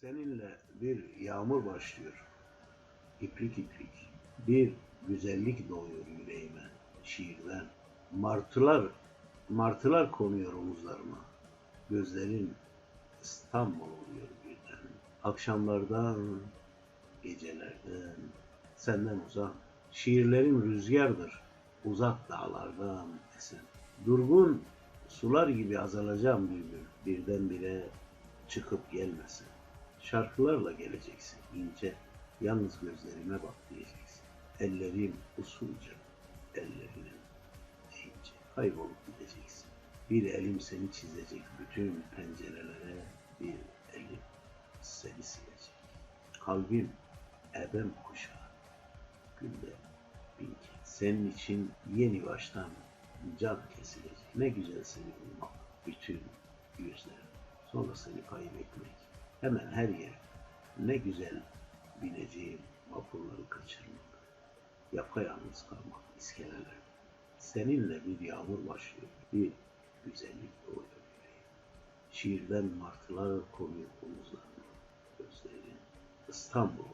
Seninle bir yağmur başlıyor. İplik iplik. Bir güzellik doğuyor yüreğime şiirden. Martılar, martılar konuyor omuzlarıma. Gözlerin İstanbul oluyor birden. Akşamlardan, gecelerden, senden uzak. Şiirlerin rüzgardır, uzak dağlardan esen. Durgun sular gibi azalacağım bülbül. Birdenbire çıkıp gelmesin. Şarkılarla geleceksin ince. Yalnız gözlerime bak diyeceksin. Ellerim usulca, ellerinin ince. Kaybolup gideceksin. Bir elim seni çizecek bütün pencerelere, bir elim seni silecek. Kalbim ebem kuşağı, günde bin kez. Senin için yeni baştan can kesilecek. Ne güzel seni bulmak, bütün yüzler. Sonra seni kaybetmek. Hemen her yer. Ne güzel bineceğim vapurları kaçırmak. Yapayalnız kalmak iskeleler. Seninle bir yağmur başlıyor. Bir güzellik doğuyor. Şiirden martılar konuyor omuzlarına. Gözlerin İstanbul